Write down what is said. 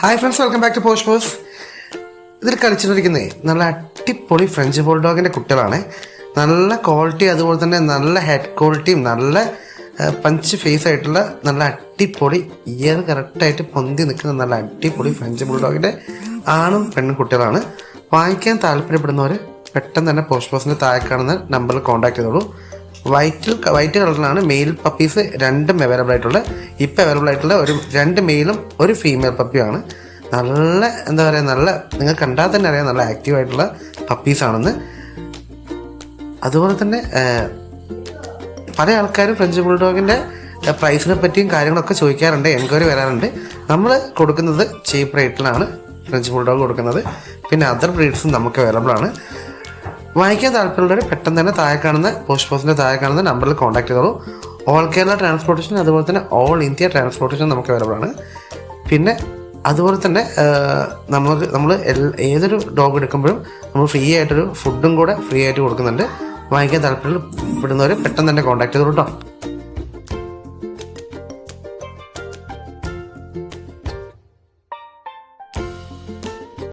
Hi friends welcome back to post പോസ് ഇതിൽ കളിച്ചിട്ടിരിക്കുന്നേ നല്ല അടിപൊളി ഫ്രഞ്ച് ബോൾഡോഗിന്റെ കുട്ടികളാണ്. നല്ല ക്വാളിറ്റി അതുപോലെ തന്നെ നല്ല ഹെഡ് ക്വാളിറ്റിയും നല്ല പഞ്ച് ഫേസ് ആയിട്ടുള്ള നല്ല അടിപൊളി ഇയർ കറക്റ്റായിട്ട് പൊന്തി നിൽക്കുന്ന നല്ല അടിപൊളി ഫ്രഞ്ച് ബുൾഡോഗിന്റെ ആണും പെണ്ണും കുട്ടികളാണ്. വാങ്ങിക്കാൻ താല്പര്യപ്പെടുന്നവർ പെട്ടെന്ന് തന്നെ പോസ്റ്റ് പോസ്റ്റിന്റെ താഴെ കാണുന്ന നമ്പറിൽ കോൺടാക്ട് ചെയ്തോളൂ. വൈറ്റിൽ വൈറ്റ് കളറിലാണ് മെയിൽ പപ്പീസ് രണ്ടും അവൈലബിൾ ആയിട്ടുള്ള ഇപ്പം അവൈലബിൾ ആയിട്ടുള്ള ഒരു രണ്ട് മെയിലും ഒരു ഫീമെയിൽ പപ്പിയുമാണ് നല്ല എന്താ പറയുക നല്ല നിങ്ങൾ കണ്ടാൽ തന്നെ അറിയാം നല്ല ആക്റ്റീവ് ആയിട്ടുള്ള പപ്പീസാണെന്ന് അതുപോലെ തന്നെ പല ആൾക്കാരും ഫ്രഞ്ച് ബുൾഡോഗിന്റെ പ്രൈസിനെ പറ്റിയും കാര്യങ്ങളൊക്കെ ചോദിക്കാറുണ്ട് എൻക്വയറി വരാറുണ്ട്. നമ്മൾ കൊടുക്കുന്നത് ചീപ്പ് റേറ്റിലാണ് ഫ്രഞ്ച് ബുൾഡോഗ് കൊടുക്കുന്നത്. പിന്നെ അതർ ബ്രീഡ്സും നമുക്ക് അവൈലബിൾ ആണ്. വാങ്ങിക്കാൻ താല്പര്യമുള്ളവർ പെട്ടെന്ന് തന്നെ താഴെ കാണുന്ന പോസ്റ്റ് പോസ്റ്റിന്റെ താഴെ കാണുന്ന നമ്പറിൽ കോൺടാക്ട് ചെയ്തോളൂ. ഓൾ കേരള ട്രാൻസ്പോർട്ടേഷൻ അതുപോലെ തന്നെ ഓൾ ഇന്ത്യ ട്രാൻസ്പോർട്ടേഷൻ നമുക്ക് അവൈലബിൾ ആണ്. പിന്നെ അതുപോലെ തന്നെ നമുക്ക് നമ്മൾ ഏതൊരു ഡോഗ് എടുക്കുമ്പോഴും നമ്മൾ ഫ്രീ ആയിട്ടൊരു ഫുഡും കൂടെ ഫ്രീ ആയിട്ട് കൊടുക്കുന്നുണ്ട്. വാങ്ങിക്കാൻ താല്പര്യപ്പെടുന്നവർ പെട്ടെന്ന് തന്നെ കോൺടാക്ട് ചെയ്തോളൂ കേട്ടോ